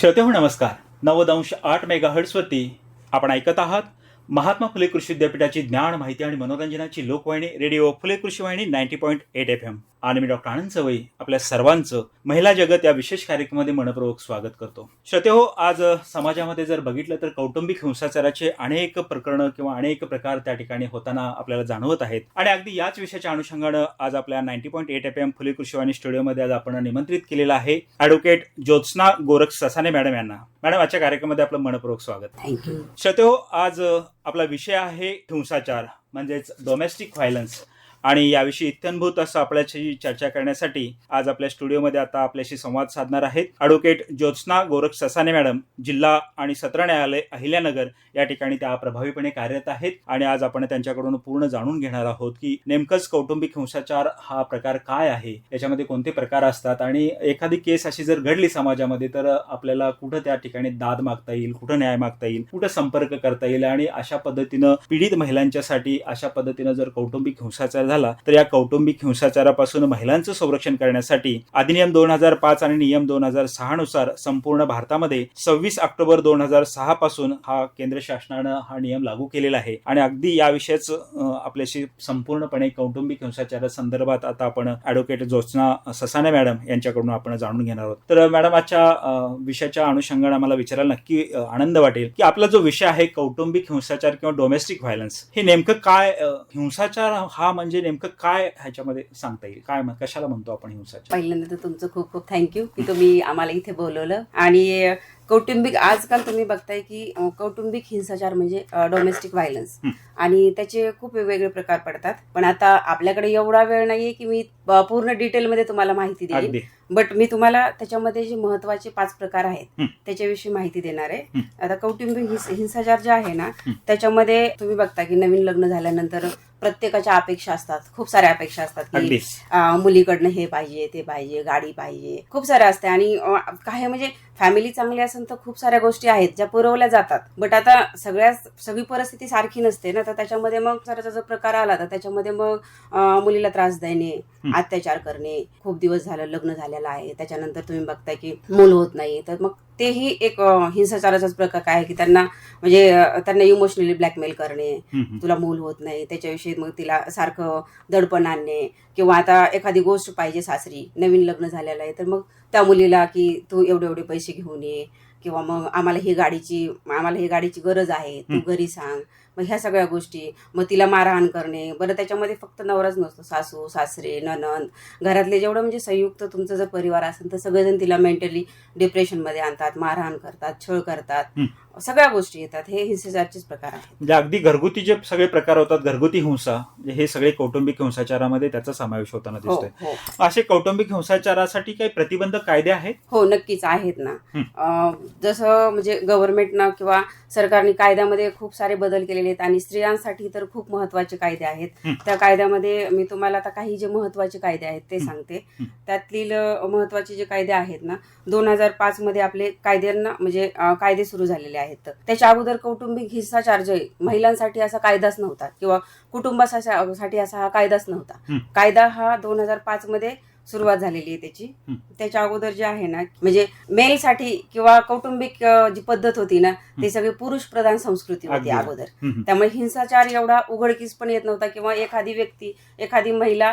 श्रोते हो नमस्कार. नव्वद अंश आठ मेगाहर्ट्सवरती आपण ऐकत आहात महात्मा फुले कृषी विद्यापीठाची ज्ञान माहिती आणि मनोरंजनाची लोकवाहिनी radio Phule Krishi Vahini ninety point eight F M. आणि मी डॉक्टर आनंद सवई आपल्या सर्वांचं महिला जगत या विशेष कार्यक्रमामध्ये मनपूर्वक स्वागत करतो. श्रोते हो आज समाजामध्ये जर बघितलं तर कौटुंबिक हिंसाचाराचे अनेक प्रकरणं किंवा अनेक प्रकार त्या ठिकाणी होताना आपल्याला जाणवत आहेत. आणि अगदी याच विषयाच्या अनुषंगानं आज आपल्या ninety point eight F M Phule Krishi Vahini स्टुडिओमध्ये आज आपण निमंत्रित केलेलं आहे ॲडव्होकेट ज्योत्स्ना गोरख ससाने मॅडम यांना. मॅडम आजच्या कार्यक्रमामध्ये आपलं मनपूर्वक स्वागत. थँक्यू श्रोते हो आज आपला विषय आहे हिंसाचार म्हणजेच डोमेस्टिक व्हायलन्स आणि याविषयी इत्यनभूत असं आपल्याशी चर्चा करण्यासाठी आज आपल्या स्टुडिओमध्ये आता आपल्याशी संवाद साधणार आहेत. ॲडव्होकेट ज्योत्स्ना गोरख ससाने मॅडम जिल्हा आणि सत्र न्यायालय अहिल्यानगर या ठिकाणी त्या प्रभावीपणे कार्यरत आहेत. आणि आज आपण त्यांच्याकडून पूर्ण जाणून घेणार आहोत की नेमकंच कौटुंबिक हिंसाचार हा प्रकार काय आहे याच्यामध्ये कोणते प्रकार असतात आणि एखादी केस अशी जर घडली समाजामध्ये तर आपल्याला कुठं त्या ठिकाणी दाद मागता येईल कुठं न्याय मागता येईल कुठं संपर्क करता येईल आणि अशा पद्धतीनं पीडित महिलांच्यासाठी अशा पद्धतीनं जर कौटुंबिक हिंसाचार झाला तर या कौटुंबिक हिंसाचारापासून महिलांचं संरक्षण करण्यासाठी अधिनियम दोन हजार पाच आणि नियम दोन हजार सहा नुसार संपूर्ण भारतामध्ये सव्वीस ऑक्टोबर दोन हजार सहा पासून हा केंद्र शासनानं हा नियम लागू केलेला आहे. आणि अगदी याविषयीच आपल्याशी संपूर्णपणे कौटुंबिक हिंसाचारा संदर्भात आता आपण ऍडव्होकेट ज्योत्ना ससाने मॅडम यांच्याकडून आपण जाणून घेणार आहोत. तर मॅडम आजच्या विषयाच्या अनुषंगाने मला विचारायला नक्की आनंद वाटेल की आपला जो विषय आहे कौटुंबिक हिंसाचार किंवा डोमेस्टिक व्हायलन्स हे नेमकं काय हिंसाचार हा म्हणजे नेमकं काय ह्याच्यामध्ये सांगता येईल? काय कशाला म्हणतो आपण हिंसाचार? पहिल्यांदा तर तुमचं खूप खूप थँक्यू की तुम्ही आम्हाला इथे बोलवलं. आणि कौटुंबिक आजकाल तुम्ही बघताय की कौटुंबिक हिंसाचार म्हणजे डोमेस्टिक व्हायलन्स. आणि त्याचे खूप वेगवेगळे प्रकार पडतात. पण आता आपल्याकडे एवढा वेळ नाहीये की मी पूर्ण डिटेलमध्ये तुम्हाला माहिती देईन. अगदी. बट मी तुम्हाला त्याच्यामध्ये जे महत्त्वाचे पाच प्रकार आहेत. त्याच्याविषयी माहिती देणार आहे. आता कौटुंबिक हिंस- हिंसाचार जे आहे ना. त्याच्यामध्ये तुम्ही बघता की नवीन लग्न झाल्यानंतर प्रत्येकाच्या अपेक्षा असतात खूप साऱ्या अपेक्षा असतात की मुलीकडनं हे पाहिजे ते पाहिजे गाडी पाहिजे खूप साऱ्या असते आणि काही म्हणजे फॅमिली चांगली असेल तर खूप साऱ्या गोष्टी आहेत ज्या पुरवल्या जातात बट आता सगळ्या सगळी परिस्थिती सारखी नसते ना तर त्याच्यामध्ये मग साराचा जर प्रकार आला तर त्याच्यामध्ये मग मुलीला त्रास देणे. अत्याचार करणे खूप दिवस झालं लग्न झालेलं आहे त्याच्यानंतर तुम्ही बघताय की मूल होत नाही तर मग तेही एक हिंसाचाराचाच प्रकार काय आहे की त्यांना म्हणजे त्यांना इमोशनली ब्लॅकमेल करणे. तुला मूल होत नाही त्याच्याविषयी मग तिला सारखं दडपण आणणे किंवा आता एखादी गोष्ट पाहिजे सासरी नवीन लग्न झालेलं आहे तर मग त्या मुलीला की तू एवढे एवढे पैसे घेऊन ये किंवा मग आम्हाला ही गाडीची आम्हाला ही गाडीची गरज आहे तू. घरी सांग मग ह्या सगळ्या गोष्टी मग तिला मारहाण करणे बरं त्याच्यामध्ये फक्त नवराच नसतो सासू सासरे ननंद घरातले जेवढं म्हणजे संयुक्त तुमचं जर परिवार असेल तर सगळेजण तिला मेंटली डिप्रेशनमध्ये आणतात मारहाण करतात छळ करतात. सगळ्या गोष्टी येतात. हे हिंसाचारचेच प्रकार आहेत. म्हणजे अगदी घरगुती जे सगळे प्रकार होतात घरगुती हिंसा म्हणजे हे सगळे कौटुंबिक हिंसाचारामध्ये त्याचा समावेश होताना हो दिसतोय. हो. असे कौटुंबिक हिंसाचारासाठी काही प्रतिबंधक कायदे आहेत? हो नक्कीच आहेत ना. जसं म्हणजे गव्हर्नमेंटनं किंवा सरकारने कायद्यामध्ये खूप सारे बदल केलेले आहेत आणि स्त्रियांसाठी तर खूप महत्त्वाचे कायदे आहेत. त्या कायद्यामध्ये मी तुम्हाला आता काही जे महत्त्वाचे कायदे आहेत ते. सांगते. त्यातील महत्त्वाचे जे कायदे आहेत ना दोन हजार पाच मध्ये आपले कायद्यांना म्हणजे कायदे सुरू झालेले आहेत त्याच्या अगोदर कौटुंबिक हिंसाचार जे महिलांसाठी असा कायदाच नव्हता किंवा कुटुंबासाठी असा हा कायदाच नव्हता. कायदा हा दोन हजार पाच मध्ये सुरुवात झालेली आहे त्याची. त्याच्या अगोदर जे आहे ना म्हणजे मेलसाठी किंवा कौटुंबिक जी पद्धत होती ना ते सगळे पुरुष प्रधान संस्कृती होती अगदी. अगोदर. त्यामुळे हिंसाचार एवढा उघडकीस पण येत नव्हता किंवा एखादी व्यक्ती एखादी महिला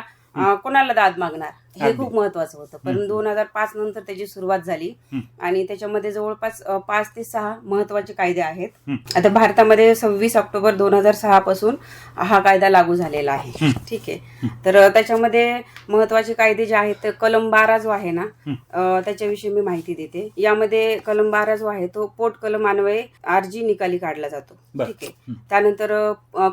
कोणाला दाद मागणार हे. खूप महत्वाचं होतं पण. दोन हजार पाच नंतर त्याची सुरुवात झाली. आणि त्याच्यामध्ये जवळपास पाच ते सहा महत्त्वाचे कायदे आहेत. आता भारतामध्ये सव्वीस ऑक्टोबर दोन हजार सहा पासून हा कायदा लागू झालेला आहे. ठीक आहे तर त्याच्यामध्ये महत्त्वाचे कायदे जे आहेत कलम बारा जो आहे ना त्याच्याविषयी मी माहिती देते यामध्ये कलम बारा जो आहे तो पोट कलम अन्वये अर्जी निकाली काढला जातो. ठीक आहे. त्यानंतर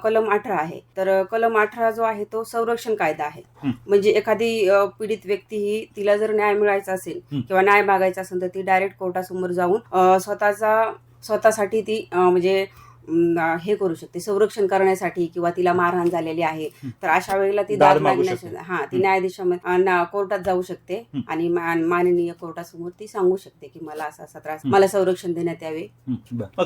कलम अठरा आहे तर कलम अठरा जो आहे तो संरक्षण कायदा आहे. म्हणजे एखादी अ, पीडित व्यक्ती ही तिला जर न्याय मिळायचा असेल. किंवा न्याय मागायचा असेल तर ती डायरेक्ट कोर्टासमोर जाऊन स्वतःचा स्वतःसाठी ती म्हणजे हे करू शकते संरक्षण करण्यासाठी किंवा तिला मारहाण झालेली आहे. तर अशा वेळेला ती दाद दाद मागू मागण्याच्या शकते. हा ती. न्यायाधीशामध्ये कोर्टात जाऊ शकते. आणि माननीय कोर्टासमोर ती सांगू शकते की मला असा असा त्रास. मला संरक्षण देण्यात यावे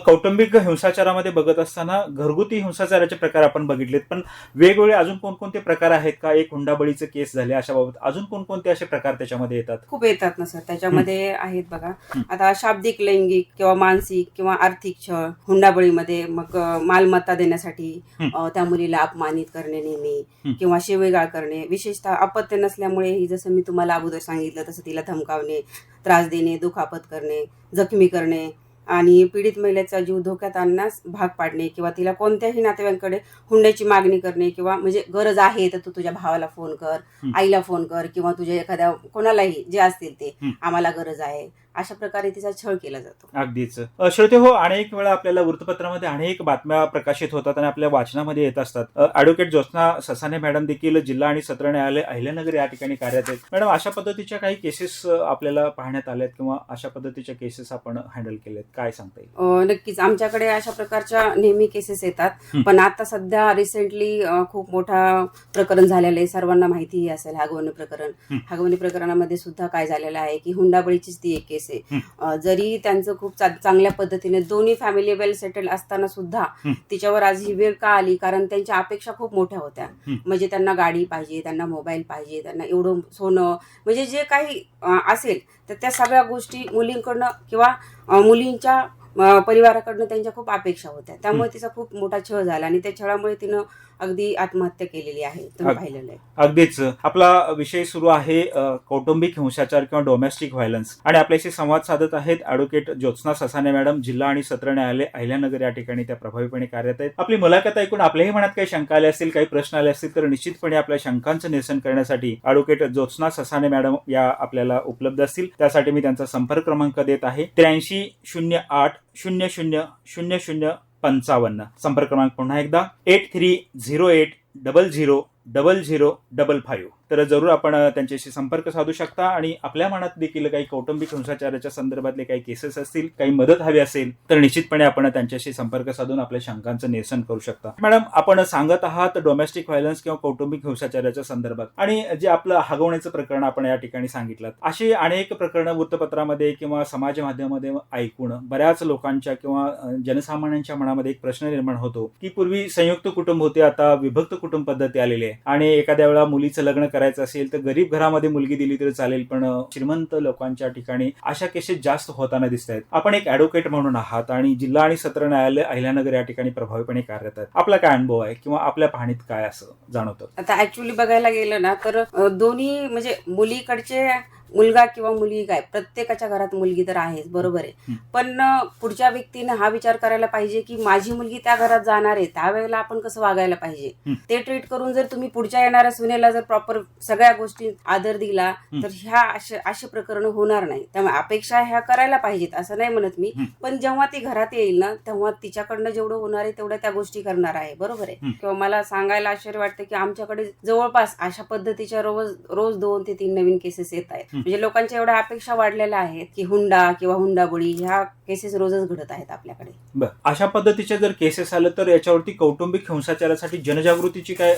कौटुंबिक हिंसाचारामध्ये बघत असताना घरगुती हिंसाचाराचे प्रकार आपण बघितलेत पण वेगवेगळे अजून कोणकोणते प्रकार आहेत का एक हुंडाबळीचे केस झाले अशा बाबत अजून कोणकोणते असे प्रकार त्याच्यामध्ये येतात खूप येतात ना सर त्याच्यामध्ये आहेत बघा. आता शाब्दिक लैंगिक किंवा मानसिक किंवा आर्थिक छळ हुंडाबळीमध्ये मग मालमत्ता देण्यासाठी त्या मुलीला अपमानित करणे नेहमी. किंवा शिवेगाळ करणे विशेषतः अपत्य नसल्यामुळे ही जसं मी तुम्हाला अगोदर सांगितलं तसं तिला धमकावणे त्रास देणे दुखापत करणे जखमी करणे आणि पीडित महिलेचा जीव धोक्यात आणण्यास भाग पाडणे किंवा तिला कोणत्याही नातेवाईकांकडे हुंड्याची मागणी करणे किंवा म्हणजे गरज आहे तर तू तुझ्या भावाला फोन कर. आईला फोन कर किंवा तुझ्या एखाद्या कोणालाही जे असतील ते. आम्हाला गरज आहे अशा प्रकारे तिचा छळ केला जातो. अगदीच. श्रोते हो अनेक वेळा आपल्याला वृत्तपत्रामध्ये अनेक बातम्या प्रकाशित होतात आणि आपल्या वाचनामध्ये येत असतात. अ, ॲडव्होकेट ज्योत्स्ना ससाने मॅडम देखील जिल्हा आणि सत्र न्यायालय अहिल्यानगर या ठिकाणी कार्यरत आहेत. मॅडम अशा पद्धतीच्या काही केसेस आपल्याला पाहण्यात आल्यात किंवा अशा पद्धतीच्या केसेस आपण हँडल केलेत काय सांगता येईल? नक्कीच. आमच्याकडे अशा प्रकारच्या नेहमी केसेस येतात. पण आता सध्या रिसेंटली खूप मोठा प्रकरण झालेलं आहे. सर्वांना माहितीही असेल हागवणी प्रकरण. हागवणी प्रकरणामध्ये सुद्धा काय झालेलं आहे की हुंडाबळीचीच ती एक केस आहे. जरी त्यांचं खूप चांगल्या पद्धतीने दोन्ही फॅमिली वेल सेटल असताना सुद्धा. तिच्यावर आज ही वेळ का आली? कारण त्यांच्या अपेक्षा खूप मोठ्या होत्या. म्हणजे त्यांना गाडी पाहिजे त्यांना मोबाईल पाहिजे त्यांना एवढं सोनं म्हणजे जे काही असेल तर त्या सगळ्या गोष्टी मुलींकडनं किंवा मुलींच्या परिवाराकडनं त्यांच्या खूप अपेक्षा होत्या. त्यामुळे तिचा खूप मोठा छळ झाला आणि त्या छळामुळे तिनं अगदी आत्महत्या केलेली आहे तुम्ही पाहिलेलं आहे. अगदीच. आपला विषय सुरू आहे कौटुंबिक हिंसाचार किंवा डोमेस्टिक व्हायलन्स आणि आपल्याशी संवाद साधत आहेत ॲडव्होकेट ज्योत्स्ना ससाने मॅडम जिल्हा आणि सत्र न्यायालय अहिल्यानगर या ठिकाणी त्या प्रभावीपणे कार्यरत आहेत. आपली मुलाखत ऐकून आपल्याही मनात काही शंका आल्या असतील काही प्रश्न आले असतील तर निश्चितपणे आपल्या शंकांचं निरसन करण्यासाठी ॲडव्होकेट ज्योत्स्ना ससाने मॅडम या आपल्याला उपलब्ध असतील. त्यासाठी मी त्यांचा संपर्क क्रमांक देत आहे. त्र्याऐंशी शून्य आठ शून्य शून्य शून्य शून्य पंचावन्न. संपर्क क्रमांक पुन्हा एकदा. Eight three zero eight double zero double zero double five तर जरूर आपण त्यांच्याशी संपर्क साधू शकता आणि आपल्या मनात देखील काही कौटुंबिक हिंसाचाराच्या संदर्भातले काही केसेस असतील काही मदत हवी असेल तर निश्चितपणे आपण त्यांच्याशी संपर्क साधून आपल्या शंकांचं निरसन करू शकता. मॅडम आपण सांगत आहात डोमेस्टिक व्हायलन्स किंवा कौटुंबिक हिंसाचाराच्या संदर्भात. आणि जे आपलं हगवण्याचं प्रकरण आपण या ठिकाणी सांगितलं अशी अनेक प्रकरणं वृत्तपत्रामध्ये किंवा समाज माध्यमामध्ये ऐकून बऱ्याच लोकांच्या किंवा जनसामान्यांच्या मनामध्ये एक प्रश्न निर्माण होतो की पूर्वी संयुक्त कुटुंब होते आता विभक्त कुटुंब पद्धती आलेली आहे. आणि एखाद्या वेळा मुलीचं लग्न करायचं असेल तर गरीब घरामध्ये मुलगी दिली तरी चालेल पण श्रीमंत लोकांच्या ठिकाणी अशा केसेस जास्त होताना दिसत आहेत आपण एक ऍडव्होकेट म्हणून आहात आणि जिल्हा आणि सत्र न्यायालय अहिल्यानगर या ठिकाणी प्रभावीपणे कार्यरत आहेत. आपला काय अनुभव आहे किंवा आपल्या पाहणीत काय असं जाणवतं? आता ऍक्च्युली बघायला गेलं ना तर दोन्ही म्हणजे मुलीकडचे मुलगा किंवा मुलगी काय प्रत्येकाच्या घरात मुलगी तर आहेच बरोबर आहे. पण पुढच्या व्यक्तीनं हा विचार करायला पाहिजे की माझी मुलगी त्या घरात जाणार आहे त्यावेळेला आपण कसं वागायला पाहिजे. ते ट्रीट करून जर तुम्ही पुढच्या येणाऱ्या सुनेला जर प्रॉपर सगळ्या गोष्टी आदर दिला. तर ह्या असे प्रकरण होणार नाही त्यामुळे अपेक्षा ह्या करायला पाहिजेत असं नाही म्हणत मी. पण जेव्हा ती घरात येईल ना तेव्हा तिच्याकडनं जेवढं होणार आहे तेवढ्या त्या गोष्टी करणार आहे बरोबर आहे. किंवा मला सांगायला आश्चर्य वाटतं की आमच्याकडे जवळपास अशा पद्धतीच्या रोज रोज दोन ते तीन नवीन केसेस येत आहेत. म्हणजे लोकांच्या एवढ्या अपेक्षा वाढलेल्या आहेत की हुंडा किंवा हुंडाबळी ह्या केसेस रोजच घडत आहेत आपल्याकडे. अशा पद्धतीचे जर केसेस आले तर याच्यावरती कौटुंबिक हिंसाचारासाठी जनजागृतीची काय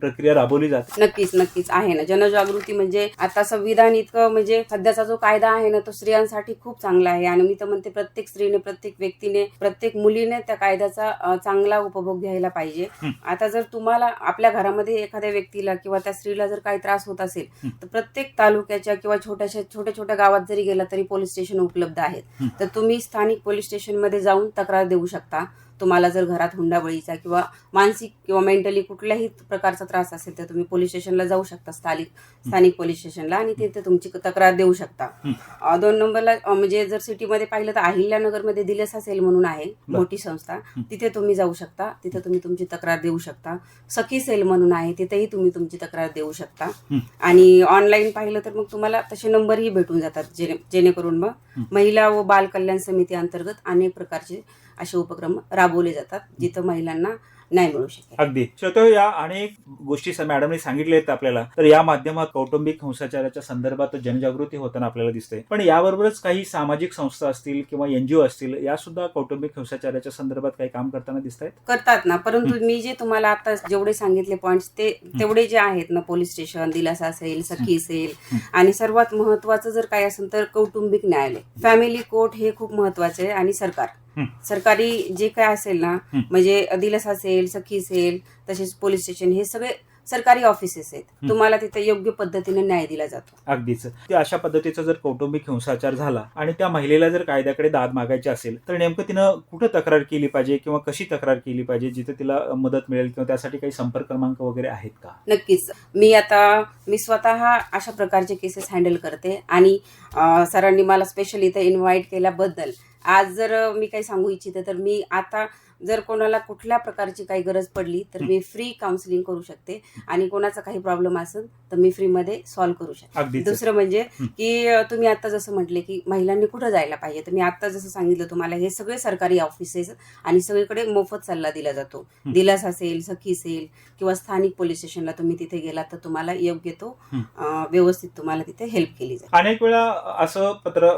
प्रक्रिया राबवली जाते? नक्कीच नक्कीच आहे ना. जनजागृती म्हणजे आता संविधान इतकं म्हणजे सध्याचा जो कायदा आहे ना तो स्त्रियांसाठी खूप चांगला आहे. आणि मी तर म्हणते प्रत्येक स्त्रीने प्रत्येक व्यक्तीने प्रत्येक मुलीने त्या कायद्याचा चांगला उपभोग घ्यायला पाहिजे. आता जर तुम्हाला आपल्या घरामध्ये एखाद्या व्यक्तीला किंवा त्या स्त्रीला जर काही त्रास होत असेल. तर प्रत्येक तालुक्याच्या किंवा छोट्याशा छोट्या छोट्या गावात जरी गेला तरी पोलीस स्टेशन उपलब्ध आहेत. तर तुम्ही स्थानिक पोलीस स्टेशनमध्ये जाऊन तक्रार देऊ शकता तुम्हाला जर घरात हुंडाबळीचा किंवा मानसिक किंवा मेंटली कुठल्याही प्रकारचा त्रास असेल तर तुम्ही पोलीस स्टेशनला जाऊ शकता स्थानिक स्थानिक पोलीस स्टेशनला आणि तिथे तुमची तक्रार देऊ शकता दोन नंबरला म्हणजे जर सिटीमध्ये पाहिलं तर अहिल्यानगरमध्ये दिलेसा सेल म्हणून आहे. मोठी संस्था. तिथे तुम्ही जाऊ शकता तिथे तुम्ही तुमची तक्रार देऊ शकता सखी सेल म्हणून आहे तिथेही तुम्ही तुमची तक्रार देऊ शकता. आणि ऑनलाईन पाहिलं तर मग तुम्हाला तसे नंबरही भेटून जातात जेणे जेणेकरून मग. महिला व बाल कल्याण समिती अंतर्गत अनेक प्रकारचे असे उपक्रम राबवले जातात जिथं महिलांना नाही मिळू शकेल. अगदी. श्रोतो या अनेक गोष्टी मॅडमनी सांगितल्या आहेत आपल्याला. तर या माध्यमात कौटुंबिक हिंसाचाराच्या संदर्भात जनजागृती होताना आपल्याला दिसते पण याबरोबरच काही सामाजिक संस्था असतील किंवा एनजीओ असतील या सुद्धा कौटुंबिक हिंसाचाराच्या संदर्भात काही काम करताना दिसत आहेत करतात ना परंतु मी जे तुम्हाला आता जेवढे सांगितले पॉइंट्स ते तेवढे जे आहेत ना पोलीस स्टेशन दिलासा असेल सखी असेल. आणि सर्वात महत्वाचं जर काय असेल तर कौटुंबिक न्यायालय. फॅमिली कोर्ट हे खूप महत्त्वाचे आहे आणि सरकार. सरकारी जे काय असेल ना. म्हणजे दिलासा असेल सखी असेल तसेच पोलीस स्टेशन हे सगळे सरकारी ऑफिसेस आहेत. तुम्हाला तिथे योग्य पद्धतीने न्याय दिला जातो. अगदीच. अशा पद्धतीचा जर कौटुंबिक हिंसाचार झाला आणि त्या महिलेला जर कायद्याकडे दाद मागायची असेल तर नेमकं तिनं कुठं तक्रार केली पाहिजे किंवा कशी तक्रार केली पाहिजे जिथे तिला मदत मिळेल किंवा त्यासाठी काही संपर्क क्रमांक वगैरे आहेत का? नक्कीच. मी आता मी स्वतः अशा प्रकारचे केसेस हँडल करते आणि सरांनी मला स्पेशल इथे इन्व्हाइट केल्याबद्दल आज जर मी काही सांगू इच्छिते तर मी आता जर कोणाला कुठल्या प्रकारची काही गरज पडली तर मी फ्री काउन्सिलिंग करू शकते. आणि कोणाचा काही प्रॉब्लेम असेल तर मी फ्रीमध्ये सॉल्व्ह करू शकते. दुसरं म्हणजे. की तुम्ही आता जसं म्हटले की महिलांनी कुठं जायला पाहिजे तर मी आता जसं सांगितलं तुम्हाला हे सगळे सरकारी ऑफिसेस आणि सगळीकडे मोफत सल्ला दिला जातो. दिलास असेल सखी असेल किंवा स्थानिक पोलीस स्टेशनला तुम्ही तिथे गेलात तर तुम्हाला योग्य तो व्यवस्थित तुम्हाला तिथे हेल्प केली जाईल अनेक वेळा असं पत्र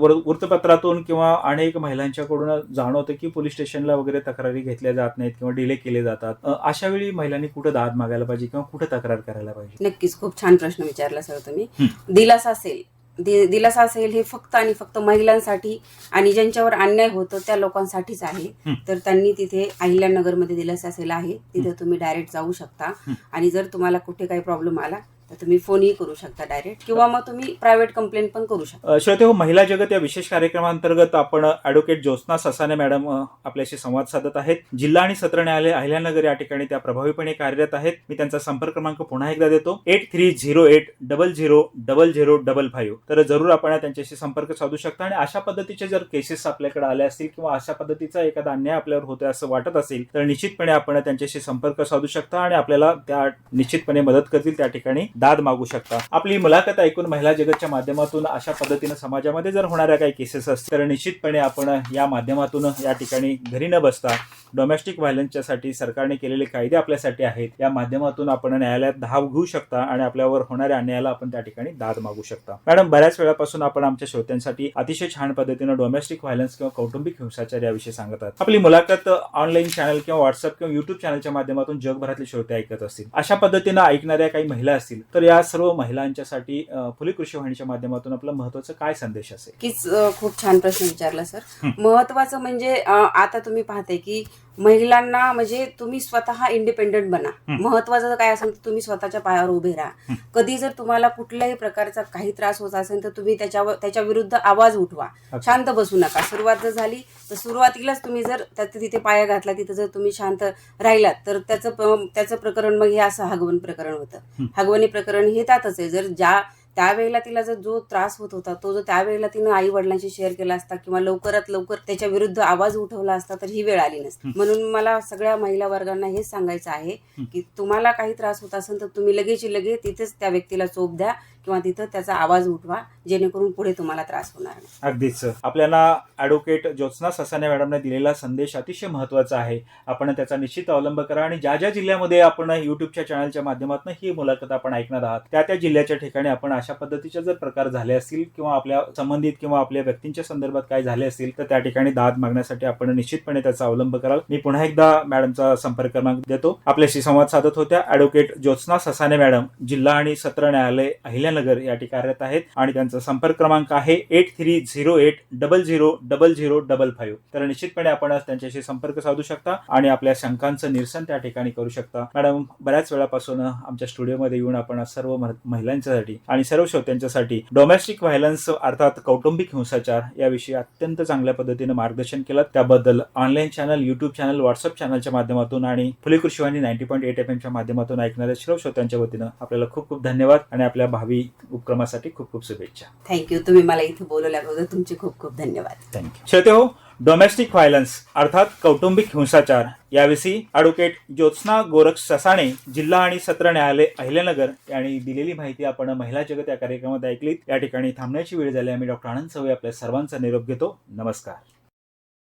वृत्तपत्रातून किंवा अनेक महिलांच्याकडून जाणवतं की पोलीस स्टेशनला वगैरे तक्रारी घेतल्या जात नाहीत किंवा डिले केले जातात अशा वेळी महिलांनी कुठं दाद मागायला पाहिजे किंवा कुठं तक्रार करायला पाहिजे नक्कीच खूप छान प्रश्न विचारला सर तुम्ही. दिलासा असेल दिलासा असेल हे फक्त आणि फक्त महिलांसाठी आणि ज्यांच्यावर अन्याय होतो त्या लोकांसाठीच आहे. तर त्यांनी तिथे अहिल्यानगरमध्ये दिलासा असेल आहे तिथे तुम्ही डायरेक्ट जाऊ शकता. आणि जर तुम्हाला कुठे काही प्रॉब्लेम आला तर तुम्ही फोनही करू शकता डायरेक्ट किंवा मग तुम्ही प्रायव्हेट कंप्लेंट पण करू शकता. श्रोते हो महिला जगत या विशेष कार्यक्रमांतर्गत आपण ऍडव्होकेट ज्योत्ना ससाने मॅडम आपल्याशी संवाद साधत आहेत. जिल्हा आणि सत्र न्यायालय अहिल्यानगर या ठिकाणी त्या प्रभावीपणे कार्यरत आहेत. मी त्यांचा संपर्क क्रमांक पुन्हा एकदा देतो. Eight three zero eight double zero double zero double five तर जरूर आपण त्यांच्याशी संपर्क साधू शकता आणि अशा पद्धतीचे जर केसेस आपल्याकडे आले असतील किंवा अशा पद्धतीचा एखादा अन्याय आपल्यावर होतोय असं वाटत असेल तर निश्चितपणे आपण त्यांच्याशी संपर्क साधू शकता आणि आपल्याला त्या निश्चितपणे मदत करतील त्या ठिकाणी. दाद मागू शकता. आपली मुलाखत ऐकून महिला जगतच्या माध्यमातून अशा पद्धतीनं समाजामध्ये जर होणाऱ्या काही केसेस असतील तर निश्चितपणे आपण या माध्यमातून या ठिकाणी घरी न बसता डोमेस्टिक व्हायलन्सच्या साठी सरकारने केलेले कायदे आपल्यासाठी आहेत. या माध्यमातून आपण न्यायालयात धाव घेऊ शकता आणि आपल्यावर होणाऱ्या अन्यायाला आपण त्या ठिकाणी दाद मागू शकता. मॅडम बऱ्याच वेळापासून आपण आमच्या श्रोत्यांसाठी अतिशय छान पद्धतीनं डोमेस्टिक व्हायलन्स किंवा कौटुंबिक हिंसाचार याविषयी सांगत आपली मुलाखत ऑनलाईन चॅनल किंवा व्हॉट्सअप किंवा युट्यूब चॅनलच्या माध्यमातून जगभरातले श्रोते ऐकत असतील. अशा पद्धतीनं ऐकणाऱ्या काही महिला असतील तर या सर्व महिलांच्यासाठी फुले कृषी वाहिनीच्या माध्यमातून आपला महत्त्वाचा काय संदेश असेल कीच अ, खूप छान प्रश्न विचारला सर. महत्वाचं म्हणजे आता तुम्ही पाहताय की महिलांना म्हणजे तुम्ही स्वतः इंडिपेंडंट बना. महत्वाचं काय असेल तर तुम्ही स्वतःच्या पायावर उभे राहा. कधी जर तुम्हाला कुठल्याही प्रकारचा काही त्रास होत असेल तर तुम्ही त्याच्यावर त्याच्या विरुद्ध आवाज उठवा. शांत बसू नका सुरुवात जर झाली तर सुरुवातीलाच तुम्ही जर त्यात तिथे पाया घातला तिथे जर तुम्ही शांत राहिलात तर त्याचं त्याचं प्रकरण मग हे असं हगवण प्रकरण होतं. हगवणी प्रकरण हे त्यातच आहे जर ज्या त्यावेळेला तिला जर जो त्रास होत होता तो जर त्यावेळेला तिनं आई वडिलांशी शेअर केला असता किंवा लवकरात लवकर त्याच्या विरुद्ध आवाज उठवला असता तर ही वेळ आली नसती. म्हणून मला सगळ्या महिला वर्गांना हेच सांगायचं आहे. की तुम्हाला काही त्रास होत असेल तर तुम्ही लगेच लगेच तिथेच त्या व्यक्तीला चोप द्या किंवा तिथं त्याचा आवाज उठवा जेणेकरून पुढे तुम्हाला त्रास होणार नाही. अगदीच आपल्याला ॲडव्होकेट ज्योत्स्ना ससाने मॅडमने दिलेला संदेश अतिशय महत्त्वाचा आहे. आपण त्याचा निश्चित अवलंब करा आणि ज्या ज्या जिल्ह्यामध्ये आपण युट्यूबच्या चॅनलच्या माध्यमातून ही मुलाखत आपण ऐकणार आहात त्या त्या जिल्ह्याच्या ठिकाणी आपण अशा पद्धतीचे जर प्रकार झाले असतील किंवा आपल्या संबंधित किंवा आपल्या व्यक्तींच्या संदर्भात काय झाले असतील तर त्या ठिकाणी दाद मागण्यासाठी आपण निश्चितपणे त्याचा अवलंब कराल. मी पुन्हा एकदा मॅडमचा संपर्क क्रमांक देतो. आपल्याशी संवाद साधत होत्या ॲडव्होकेट ज्योत्स्ना ससाने मॅडम जिल्हा आणि सत्र न्यायालय अहिल्यानगर या ठिकाणी कार्यरत आहेत आणि त्यांचा संपर्क क्रमांक आहे eight three zero eight double zero double zero double five. तर निश्चितपणे आपण त्यांच्याशी संपर्क साधू शकता आणि आपल्या शंकांचं निरसन त्या ठिकाणी करू शकता. मॅडम बऱ्याच वेळापासून आमच्या स्टुडिओमध्ये येऊन आपण सर्व महिलांच्यासाठी आणि सर्व श्रोत्यांच्यासाठी डोमेस्टिक व्हायलन्स अर्थात कौटुंबिक हिंसाचार याविषयी अत्यंत चांगल्या पद्धतीने मार्गदर्शन केलं. त्याबद्दल online channel YouTube channel WhatsApp चॅनलच्या माध्यमातून आणि Phule Krishi Vahini ninety point eight F एमच्या माध्यमातून ऐकणाऱ्या सर्व श्रोत्यांच्या वतीनं आपल्याला खूप खूप धन्यवाद आणि आपल्या भावी उपक्रमासाठी खूप खूप शुभेच्छा. थँक्यू तुम्ही मला इथे बोलवल्याबद्दल तुमचे खूप खूप धन्यवाद. थँक्यू श्रोते हो डोमेस्टिक व्हायलन्स अर्थात कौटुंबिक हिंसाचार याविषयी ॲडव्होकेट ज्योत्स्ना गोरख ससाणे जिल्हा आणि सत्र न्यायालय अहिल्यानगर यांनी दिलेली माहिती आपण महिला जगत या कार्यक्रमात ऐकलीत. या ठिकाणी थांबण्याची वेळ झाली. आम्ही डॉक्टर आनंद सवय आपल्या सर्वांचा निरोप घेतो. नमस्कार.